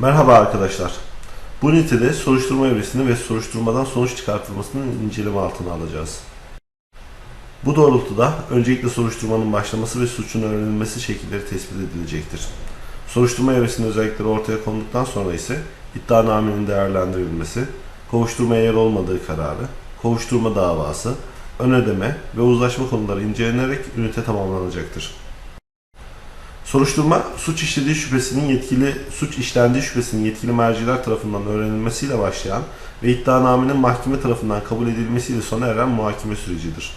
Merhaba arkadaşlar. Bu ünitede soruşturma evresini ve soruşturmadan sonuç çıkartılmasını inceleme altına alacağız. Bu doğrultuda öncelikle soruşturmanın başlaması ve suçun öğrenilmesi şekilleri tespit edilecektir. Soruşturma evresinin özellikleri ortaya konuldıktan sonra ise iddianamenin değerlendirilmesi, kovuşturmaya yer olmadığı kararı, kovuşturma davası, ön ödeme ve uzlaşma konuları incelenerek ünite tamamlanacaktır. Soruşturma suç işlediği şüphesinin yetkili suç işlendiği şüphesinin yetkili merciler tarafından öğrenilmesiyle başlayan ve iddianamenin mahkeme tarafından kabul edilmesiyle sona eren muhakeme sürecidir.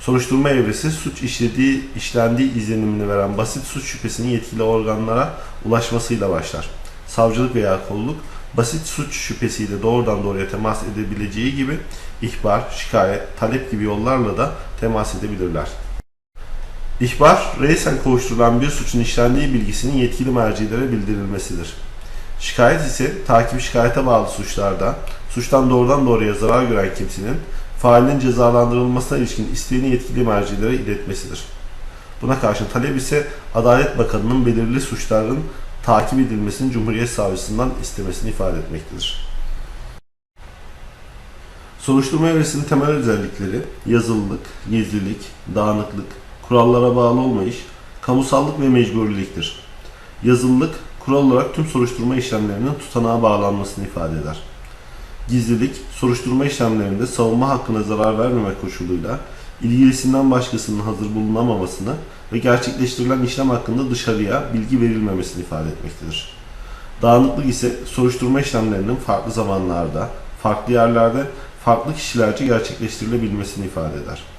Soruşturma evresi suç işlediği işlendiği izlenimini veren basit suç şüphesinin yetkili organlara ulaşmasıyla başlar. Savcılık veya kolluk basit suç şüphesiyle doğrudan doğruya temas edebileceği gibi ihbar, şikayet, talep gibi yollarla da temas edebilirler. İhbar, reisen kovuşturulan bir suçun işlendiği bilgisinin yetkili mercilere bildirilmesidir. Şikayet ise takip şikayete bağlı suçlarda suçtan doğrudan doğruya zarar gören kimsenin failin cezalandırılmasına ilişkin isteğini yetkili mercilere iletmesidir. Buna karşın talep ise Adalet Bakanı'nın belirli suçların takip edilmesini Cumhuriyet Savcısından istemesini ifade etmektedir. Soruşturma evresinin temel özellikleri yazılılık, gizlilik, dağınıklık, kurallara bağlı olmayış, kamusallık ve mecburiliktir. Yazılılık, kural olarak tüm soruşturma işlemlerinin tutanağa bağlanmasını ifade eder. Gizlilik, soruşturma işlemlerinde savunma hakkına zarar vermemek koşuluyla ilgilisinden başkasının hazır bulunamamasını ve gerçekleştirilen işlem hakkında dışarıya bilgi verilmemesini ifade etmektedir. Dağınıklık ise soruşturma işlemlerinin farklı zamanlarda, farklı yerlerde, farklı kişilerce gerçekleştirilebilmesini ifade eder.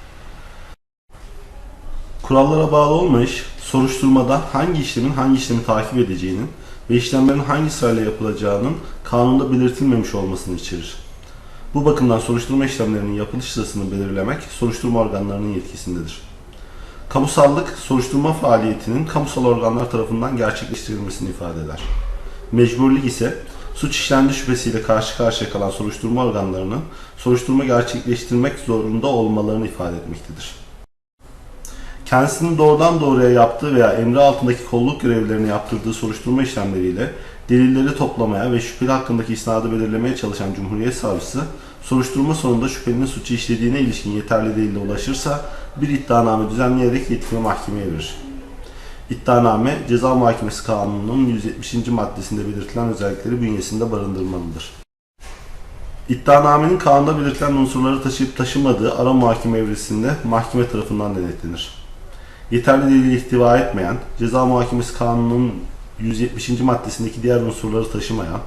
Kurallara bağlı olmayış, soruşturmada hangi işlemin hangi işlemi takip edeceğinin ve işlemlerin hangi sırayla yapılacağının kanunda belirtilmemiş olmasını içerir. Bu bakımdan soruşturma işlemlerinin yapılış sırasını belirlemek soruşturma organlarının yetkisindedir. Kamusallık, soruşturma faaliyetinin kamusal organlar tarafından gerçekleştirilmesini ifade eder. Mecburluk ise suç işlendi şüphesiyle karşı karşıya kalan soruşturma organlarının soruşturma gerçekleştirmek zorunda olmalarını ifade etmektedir kendisinin doğrudan doğruya yaptığı veya emri altındaki kolluk görevlerini yaptırdığı soruşturma işlemleriyle delilleri toplamaya ve şüpheli hakkındaki isnadı belirlemeye çalışan Cumhuriyet Savcısı, soruşturma sonunda şüphelinin suçu işlediğine ilişkin yeterli delile ulaşırsa bir iddianame düzenleyerek yetkili mahkemeye verir. İddianame, Ceza Muhakemesi Kanunu'nun 170. maddesinde belirtilen özellikleri bünyesinde barındırmalıdır. İddianamenin kanunda belirtilen unsurları taşıyıp taşımadığı ara muhakeme evresinde mahkeme tarafından denetlenir yeterli delil ihtiva etmeyen, ceza muhakemesi kanununun 170. maddesindeki diğer unsurları taşımayan,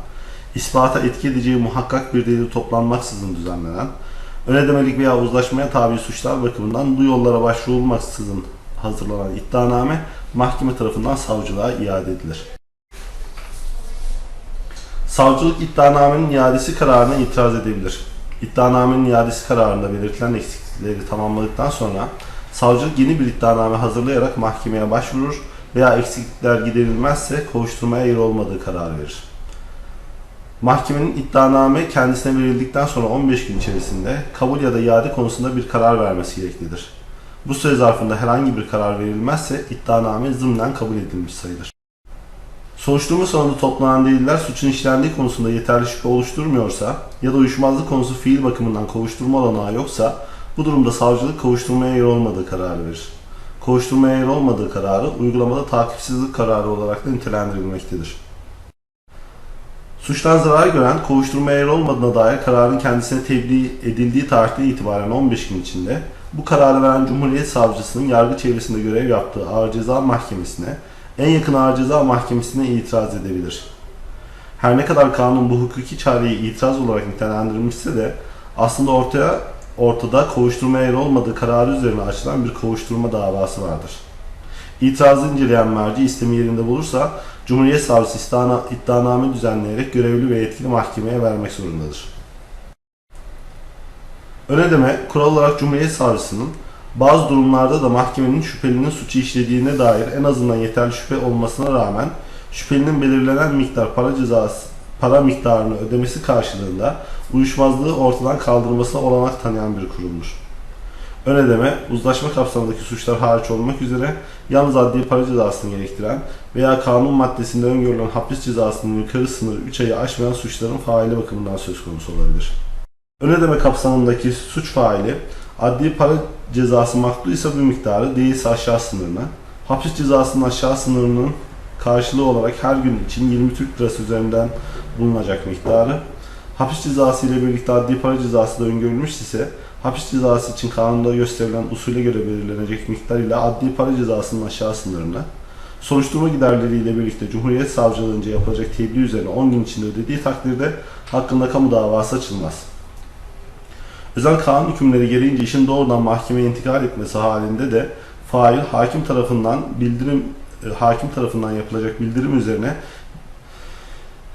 ispata etki edeceği muhakkak bir delil toplanmaksızın düzenlenen, ödemelik veya uzlaşmaya tabi suçlar bakımından bu yollara başvurulmaksızın hazırlanan iddianame mahkeme tarafından savcılığa iade edilir. Savcılık iddianamenin iadesi kararına itiraz edebilir. İddianamenin iadesi kararında belirtilen eksiklikleri tamamladıktan sonra Savcılık yeni bir iddianame hazırlayarak mahkemeye başvurur veya eksiklikler giderilmezse kovuşturmaya yer olmadığı karar verir. Mahkemenin iddianame kendisine verildikten sonra 15 gün içerisinde kabul ya da iade konusunda bir karar vermesi gereklidir. Bu süre zarfında herhangi bir karar verilmezse iddianame zımnen kabul edilmiş sayılır. Soruşturma sonunda toplanan deliller suçun işlendiği konusunda yeterli şüphe oluşturmuyorsa ya da uyuşmazlık konusu fiil bakımından kovuşturma olanağı yoksa bu durumda savcılık kovuşturmaya yer olmadığı kararı verir. Kovuşturmaya yer olmadığı kararı uygulamada takipsizlik kararı olarak da nitelendirilmektedir. Suçtan zarar gören kovuşturmaya yer olmadığına dair kararın kendisine tebliğ edildiği tarihten itibaren 15 gün içinde bu kararı veren Cumhuriyet Savcısının yargı çevresinde görev yaptığı Ağır Ceza Mahkemesi'ne en yakın Ağır Ceza Mahkemesi'ne itiraz edebilir. Her ne kadar kanun bu hukuki çareyi itiraz olarak nitelendirilmişse de aslında ortaya ortada kovuşturmaya yer olmadığı kararı üzerine açılan bir kovuşturma davası vardır. İtirazı inceleyen merci istemi yerinde bulursa Cumhuriyet Savcısı iddianame düzenleyerek görevli ve yetkili mahkemeye vermek zorundadır. Ön ödeme, kural olarak Cumhuriyet Savcısının bazı durumlarda da mahkemenin şüphelinin suçu işlediğine dair en azından yeterli şüphe olmasına rağmen şüphelinin belirlenen miktar para cezası para miktarını ödemesi karşılığında uyuşmazlığı ortadan kaldırmasına olanak tanıyan bir kurumdur. Ön ödeme, uzlaşma kapsamındaki suçlar hariç olmak üzere yalnız adli para cezasını gerektiren veya kanun maddesinde öngörülen hapis cezasının yukarı sınırı 3 ayı aşmayan suçların faili bakımından söz konusu olabilir. Ön ödeme kapsamındaki suç faili adli para cezası maktuysa bu miktarı değilse aşağı sınırına, hapis cezasının aşağı sınırının karşılığı olarak her gün için 20 Türk Lirası üzerinden bulunacak miktarı, hapis cezası ile birlikte adli para cezası da öngörülmüş ise hapis cezası için kanunda gösterilen usule göre belirlenecek miktar ile adli para cezasının aşağı sınırına, soruşturma giderleriyle birlikte Cumhuriyet Savcılığınca yapılacak tebliğ üzerine 10 gün içinde ödediği takdirde hakkında kamu davası açılmaz. Özel kanun hükümleri gereğince işin doğrudan mahkemeye intikal etmesi halinde de fail hakim tarafından bildirim e, hakim tarafından yapılacak bildirim üzerine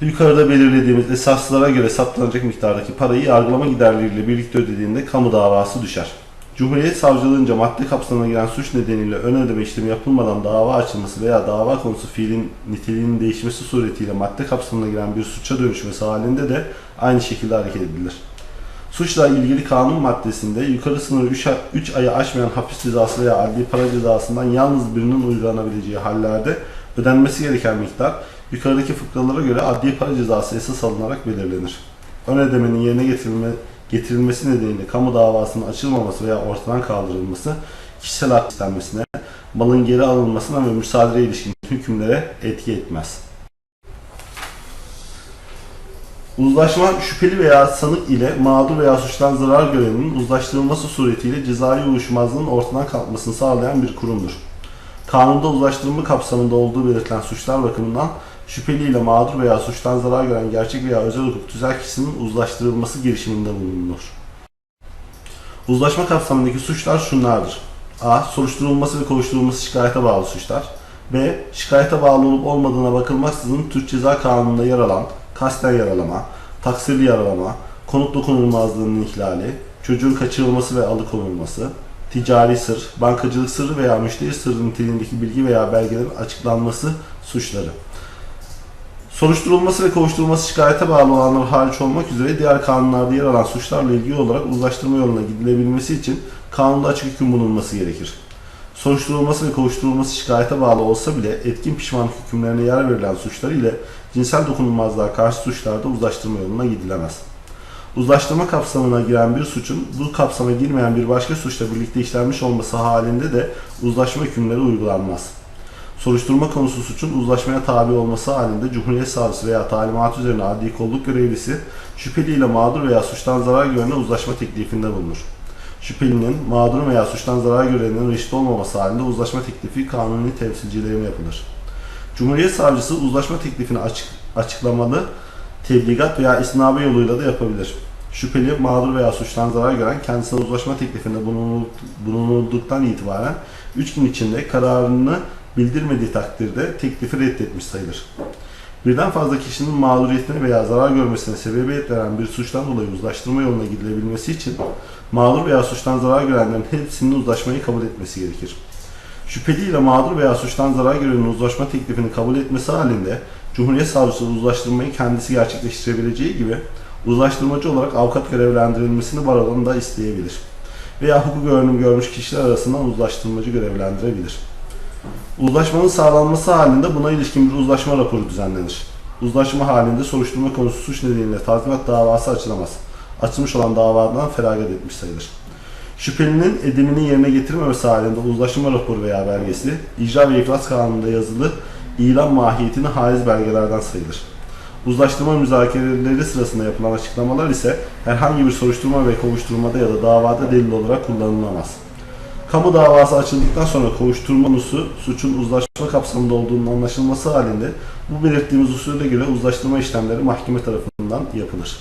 yukarıda belirlediğimiz esaslara göre saptanacak miktardaki parayı yargılama giderleriyle birlikte ödediğinde kamu davası düşer. Cumhuriyet Savcılığınca madde kapsamına giren suç nedeniyle ön ödeme işlemi yapılmadan dava açılması veya dava konusu fiilin niteliğinin değişmesi suretiyle madde kapsamına giren bir suça dönüşmesi halinde de aynı şekilde hareket edilir. Suçla ilgili kanun maddesinde yukarı sınırı 3 ayı aşmayan hapis cezası veya adli para cezasından yalnız birinin uygulanabileceği hallerde ödenmesi gereken miktar yukarıdaki fıkralara göre adli para cezası esas alınarak belirlenir. Ön ödemenin yerine getirilme, getirilmesi nedeniyle kamu davasının açılmaması veya ortadan kaldırılması kişisel hak istenmesine, malın geri alınmasına ve müsaadeye ilişkin hükümlere etki etmez. Uzlaşma şüpheli veya sanık ile mağdur veya suçtan zarar görenin uzlaştırılması suretiyle cezai uyuşmazlığın ortadan kalkmasını sağlayan bir kurumdur. Kanunda uzlaştırma kapsamında olduğu belirtilen suçlar bakımından şüpheli ile mağdur veya suçtan zarar gören gerçek veya özel hukuk tüzel kişinin uzlaştırılması girişiminde bulunur. Uzlaşma kapsamındaki suçlar şunlardır. A. Soruşturulması ve kovuşturulması şikayete bağlı suçlar. B. Şikayete bağlı olup olmadığına bakılmaksızın Türk Ceza Kanunu'nda yer alan kasten yaralama, taksirli yaralama, konut dokunulmazlığının ihlali, çocuğun kaçırılması ve alıkonulması, ticari sır, bankacılık sırrı veya müşteri sırrı niteliğindeki bilgi veya belgelerin açıklanması suçları. Soruşturulması ve kovuşturulması şikayete bağlı olanlar hariç olmak üzere diğer kanunlarda yer alan suçlarla ilgili olarak uzlaştırma yoluna gidilebilmesi için kanunda açık hüküm bulunması gerekir. Soruşturulması ve kovuşturulması şikayete bağlı olsa bile etkin pişmanlık hükümlerine yer verilen suçlar ile cinsel dokunulmazlığa karşı suçlarda uzlaştırma yoluna gidilemez. Uzlaştırma kapsamına giren bir suçun bu kapsama girmeyen bir başka suçla birlikte işlenmiş olması halinde de uzlaşma hükümleri uygulanmaz. Soruşturma konusu suçun uzlaşmaya tabi olması halinde Cumhuriyet Savcısı veya talimat üzerine adli kolluk görevlisi şüpheliyle mağdur veya suçtan zarar görene uzlaşma teklifinde bulunur. Şüphelinin, mağdurun veya suçtan zarar görenin reşit olmaması halinde uzlaşma teklifi kanuni temsilcilerine yapılır. Cumhuriyet Savcısı uzlaşma teklifini açık, açıklamalı, tebligat veya isnabe yoluyla da yapabilir. Şüpheli, mağdur veya suçtan zarar gören kendisine uzlaşma teklifinde bulunulduktan itibaren 3 gün içinde kararını bildirmediği takdirde teklifi reddetmiş sayılır. Birden fazla kişinin mağduriyetine veya zarar görmesine sebebiyet veren bir suçtan dolayı uzlaştırma yoluna gidilebilmesi için mağdur veya suçtan zarar görenlerin hepsinin uzlaşmayı kabul etmesi gerekir. Şüpheliyle mağdur veya suçtan zarar görenin uzlaşma teklifini kabul etmesi halinde Cumhuriyet Savcısı uzlaştırmayı kendisi gerçekleştirebileceği gibi uzlaştırmacı olarak avukat görevlendirilmesini barodan da isteyebilir. Veya hukuk öğrenim görmüş kişiler arasından uzlaştırmacı görevlendirebilir. Uzlaşmanın sağlanması halinde buna ilişkin bir uzlaşma raporu düzenlenir. Uzlaşma halinde soruşturma konusu suç nedeniyle tazminat davası açılamaz. Açılmış olan davadan feragat etmiş sayılır. Şüphelinin edimini yerine getirmemesi halinde uzlaşma raporu veya belgesi, icra ve iflas kanununda yazılı ilan mahiyetini haiz belgelerden sayılır. Uzlaştırma müzakereleri sırasında yapılan açıklamalar ise herhangi bir soruşturma ve kovuşturmada ya da davada delil olarak kullanılamaz. Kamu davası açıldıktan sonra kovuşturma konusu suçun uzlaşma kapsamında olduğunun anlaşılması halinde bu belirttiğimiz usule göre uzlaştırma işlemleri mahkeme tarafından yapılır.